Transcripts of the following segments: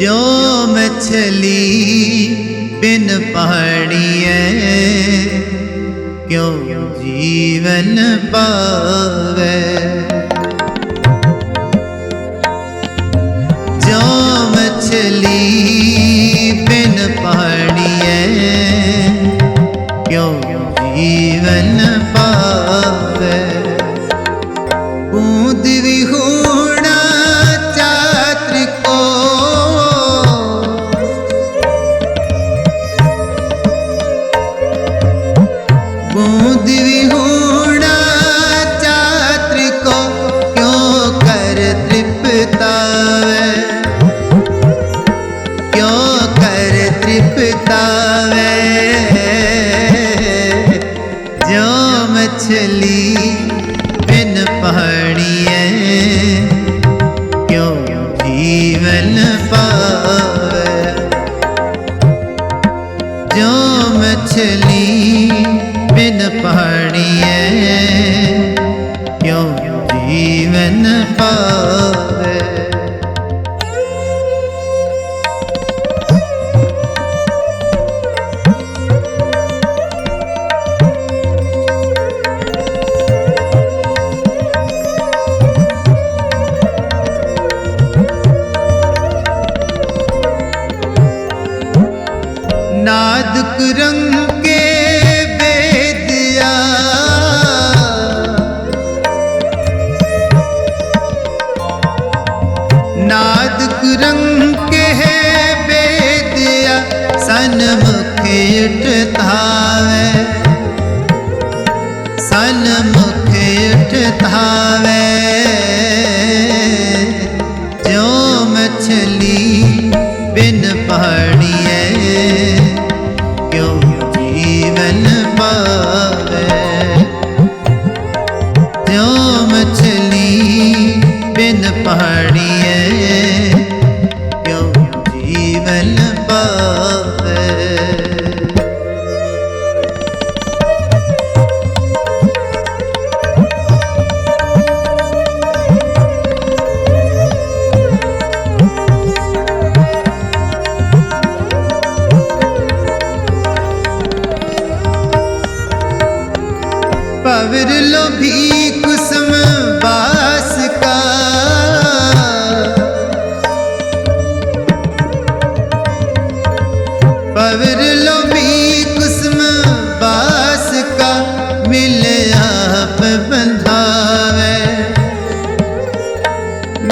ਜੋ ਮਛਲੀ ਬਿਨ ਪਾਣੀਐ ਕਿਉ ਜੀਵਨ ਪਾਵੇ? ਜੋ ਮਛਲੀ ਬਿਨ ਪਾਣੀਐ ਕਿਉ ਜੀਵਨ ਪਾਵੇ? ਬੂੰਦ ਵਿਹੂਣਾ ਨਾਦ ਕੁਰੰਗੇ ਬੇਦਿਆ ਨਾਦ ਕੁਰੰਗੇ ਬੇਦਿਆ ਸਨਮੁਖ ਉਠਤਾਵੇ ਸਨਮੁਖ ਉਠਤਾਵੇ ਜੋ ਜੀਵਨ ਪਾਵੇ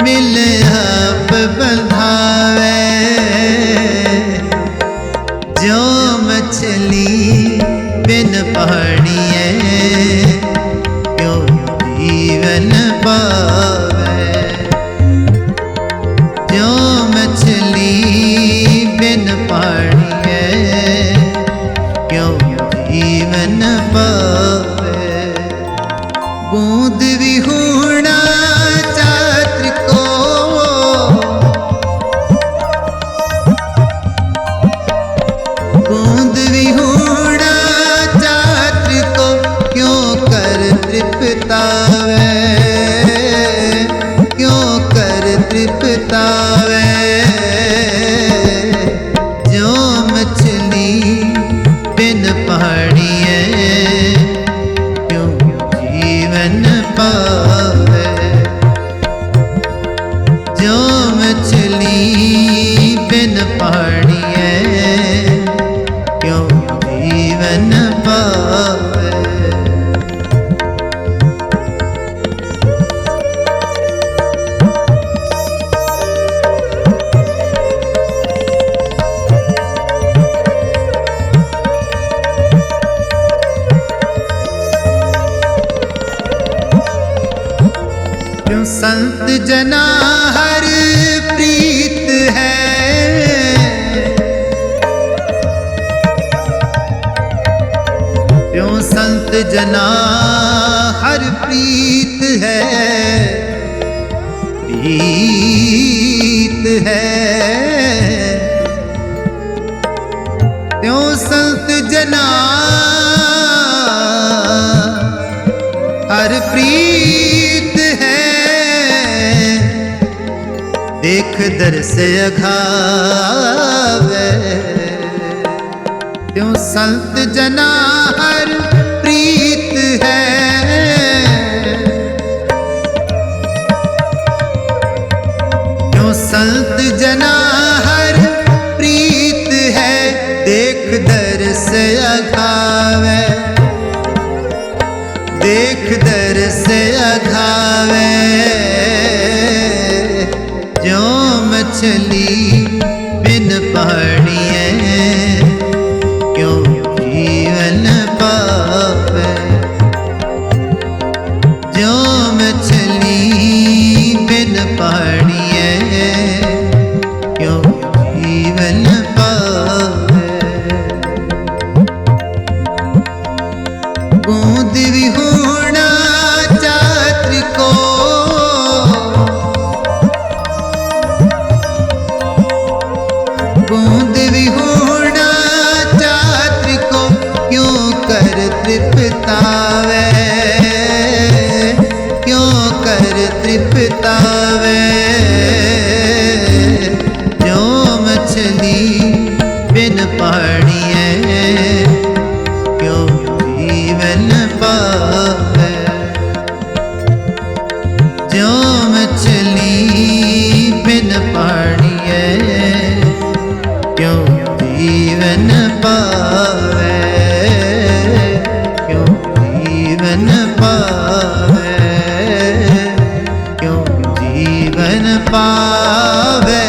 ਮਿਲ ਜੋ ਮਛਲੀ ਬਿਨ ਪਾਣੀਏ, ਕਿਉ ਜੀਵਨ ਜੋ ਮਛਲੀ ਬਿਨ ਪਾਣੀਏ, ਕਿਉ ਜੀਵਨ ਪਾਵੇ? ਬੂੰਦ ਵੀ ਹੋਣਾ ਸੰਤ ਜਨਾ ਹਰ ਪ੍ਰੀਤ ਹੈ ਕਿਉਂ ਸੰਤ ਜਨਾ ਹਰ ਪ੍ਰੀਤ ਹੈ ਪ੍ਰੀਤ ਹੈ ਕਿਉਂ ਸੰਤ ਜਨਾ ਹਰ ਪ੍ਰੀਤ ਹੈ देख दर से अघावे। क्यों संत जना हर प्रीत है? क्यों संत जना हर प्रीत है? देख दर से अघावे। देख दर से अघावे। ਮਛਲੀ ਬਿਨ ਬੂੰਦ ਵੀ ਹੋਣਾ ਚਾਤਰ ਕੋ ਕਿਉਂ ਕਰ ਤ੍ਰਿਪਤਾਵੇ ਕਿਉਂ ਕਰ ਤ੍ਰਿਪਤਾਵੇ ਜੋ ਮਛਲੀ ਬਿਨ ਪਾਣੀਏ ਕਿਉਂ ਜੀਵਨ ਪਾਵੇ ਜੋ ਪਾਵੇ ਕਿਉਂ ਜੀਵਨ ਪਾਵੇ?